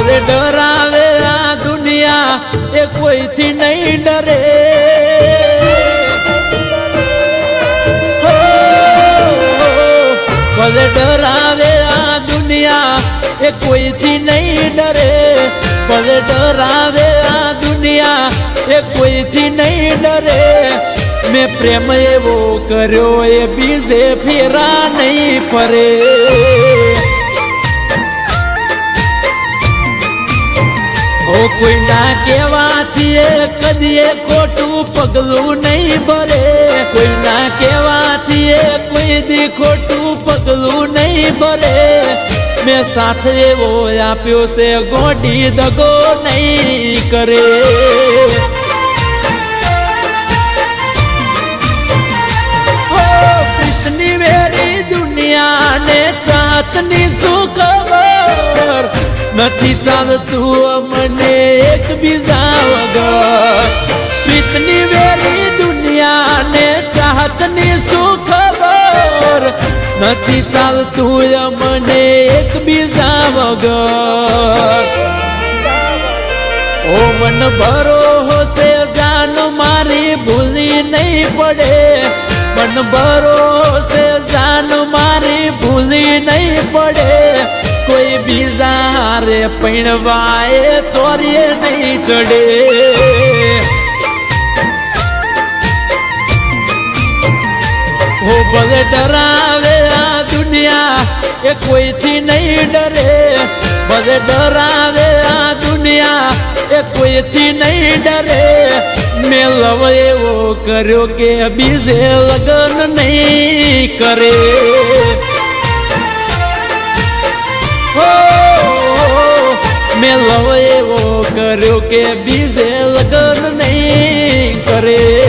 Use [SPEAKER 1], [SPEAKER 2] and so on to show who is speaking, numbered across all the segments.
[SPEAKER 1] ઓ ભલે ડરાવે આ દુનિયા એ કોઈથી નહીં ડરે હો, ભલે ડરાવે આ દુનિયા એ કોઈથી નહીં ડરે ભલે ડરાવે આ દુનિયા એ કોઈથી નહીં ડરે મેં પ્રેમ એવો કર્યો એ બીજે ફેરા નહીં ફરે ઓ કોઈ ના કેવાથી એ કદીએ ખોટું પગલું નહીં ભરે કોઈ ના કેવાથી એ કોઈ દી ખોટું પગલું નહીં ભરે મેં સાથ એવો આપ્યો છે ગોડી દગો નહીં કરે હો કૃષ્ણની વેરી દુનિયાને ચાતની શું ખબર નથી ચાલતું મને એકબીજા વગર પ્રીતની વેરી દુનિયાને ચાહતની શું ખબર નથી ચાલતું મને એકબીજા વગર ઓ મન ભરો હોશે જાન મારી ભૂલી નહીં પડે મન ભરો હોશે જાન મારી ભૂલી નહીં પડે કોઈ બીજા હારે પૈણવાએ ચોરીએ નહીં ચડે હો ભલે ડરાવે આ દુનિયા એ કોઈથી નહીં ડરે ભલે ડરાવે આ દુનિયા એ કોઈથી નહીં ડરે મેં લવ એવો કર્યો કે બીજે લગન નહીં કરે કે બીજે લગન નહીં કરે.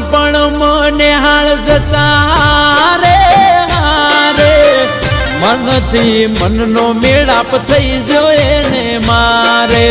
[SPEAKER 1] નોનપણ મને હાળ જતા રે હારે મનથી મનનો મેળાપ થઈ જો ને મારે.